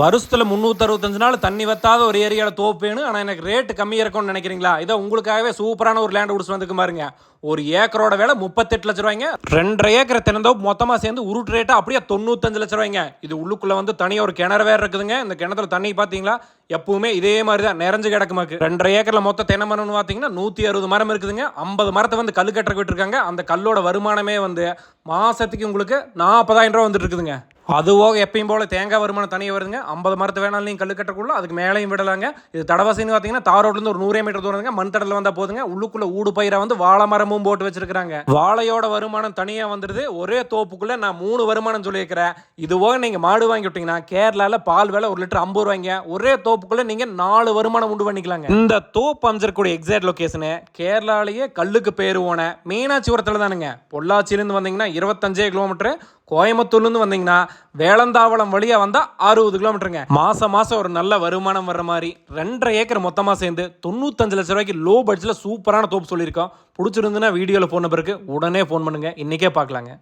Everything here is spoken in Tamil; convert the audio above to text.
வருஷத்தில் முந்நூற்றறுபத்தஞ்சு நாள் தண்ணி வத்தாத ஒரு ஏரியாவில் தோப்பு வேணும் ஆனால் எனக்கு ரேட்டு கம்மியாக இருக்கும்னு நினைக்கிறீங்களா? இதை உங்களுக்காகவே சூப்பரான ஒரு லேண்ட் உடிச்சு வந்துக்கு பாருங்க. ஒரு ஏக்கரோட வேலை முப்பத்தெட்டு லட்ச ரூபாய்ங்க. ரெண்டரை ஏக்கர் திறந்தோப்பு மொத்தமாக சேர்ந்து உருட்டு ரேட்டாக அப்படியே தொண்ணூத்தஞ்சு லட்ச ரூபாய்ங்க. இது உள்ளுக்குள்ள வந்து தனியாக ஒரு கிணறு வேறு இருக்குதுங்க. இந்த கிணத்துல தண்ணி பார்த்தீங்களா எப்பவுமே இதே மாதிரி தான் நிறைஞ்சு கிடக்குமாக்கு ரெண்டரை ஏக்கரில் மொத்த தென்னை மரம்னு பார்த்தீங்கன்னா நூற்றி அறுபது மரம் இருக்குதுங்க. ஐம்பது மரத்தை வந்து கல் கட்டுறக்கு விட்டுருக்காங்க. அந்த கல்லோட வருமானமே வந்து மாதத்துக்கு உங்களுக்கு நாற்பதாயிரம் ரூபா வந்துட்டு இருக்குதுங்க. அது போக எப்பயும் போல் தேங்காய் வருமானம் தனியாக வருதுங்க. ஐம்பது மரத்து வேணாலும் நீங்கள் கல் கட்டக்குள்ள அதுக்கு மேலேயும் விடலாங்க. இது தடவாசின்னு பார்த்தீங்கன்னா தார் ரோட்லேருந்து ஒரு நூறே மீட்டர் தூரங்க மண் தடல வந்தால் போதுங்க. உள்ளுக்குள்ள ஊடு பயிரை வந்து வாழை மரமும் போட்டு வச்சிருக்காங்க வாழையோட வருமானம் தனியாக வந்துடுது ஒரே தோப்புக்குள்ளே நான் மூணு வருமானம் சொல்லியிருக்கிறேன். இது போக நீங்கள் மாடு வாங்கி விட்டீங்கன்னா கேரளாவில் பால் விலை ஒரு லிட்டர் ஐம்பது ரூபாய்ங்க. ஒரே தோப்புக்குள்ளே நீங்கள் நாலு வருமானம் உண்டு பண்ணிக்கலாங்க. இந்த தோப்பு அமைஞ்சிருக்கூடிய எக்ஸாக்ட் லொக்கேஷனு கேரளாலேயே கல்லுக்கு பேருவோன போன மீனாட்சிபுரத்தில் தானுங்க. பொள்ளாச்சியிலேருந்து வந்தீங்கன்னா இருபத்தஞ்சே கிலோமீட்டர். கோயம்புத்தூர்லேருந்து வந்தீங்கன்னா வேளந்தாவளம் வழியாக வந்தால் அறுபது கிலோமீட்டருங்க. மாதம் மாதம் ஒரு நல்ல வருமானம் வர்ற மாதிரி ரெண்டரை ஏக்கர் மொத்தமாக சேர்ந்து தொண்ணூத்தஞ்சு லட்ச ரூபாய்க்கு லோ பட்ஜெட்டில் சூப்பரான தோப்பு சொல்லியிருக்கோம். பிடிச்சிருந்துன்னா வீடியோவில் ஃபோன் நம்பருக்கு உடனே ஃபோன் பண்ணுங்கள் இன்றைக்கே பார்க்கலாங்க.